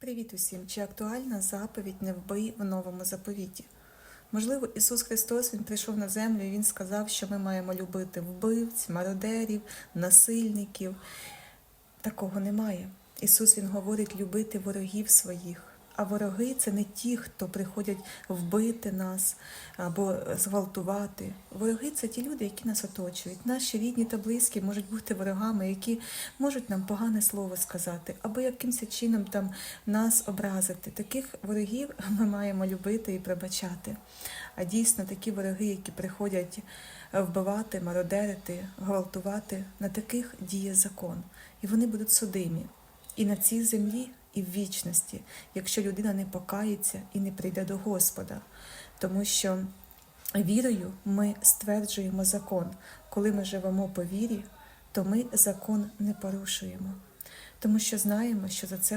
Привіт усім! Чи актуальна заповідь не вбий в новому заповіті? Можливо, Ісус Христос Він прийшов на землю і Він сказав, що ми маємо любити вбивць, мародерів, насильників. Такого немає. Ісус Він говорить любити ворогів своїх. А вороги це не ті, хто приходять вбити нас або зґвалтувати. Вороги це ті люди, які нас оточують. Наші рідні та близькі можуть бути ворогами, які можуть нам погане слово сказати, або якимось чином там нас образити. Таких ворогів ми маємо любити і пробачати. А дійсно такі вороги, які приходять вбивати, мародерити, гвалтувати, на таких діє закон. І вони будуть судимі і на цій землі, і в вічності, якщо людина не покається і не прийде до Господа. Тому що вірою ми стверджуємо закон. Коли ми живемо по вірі, то ми закон не порушуємо, тому що знаємо, що за це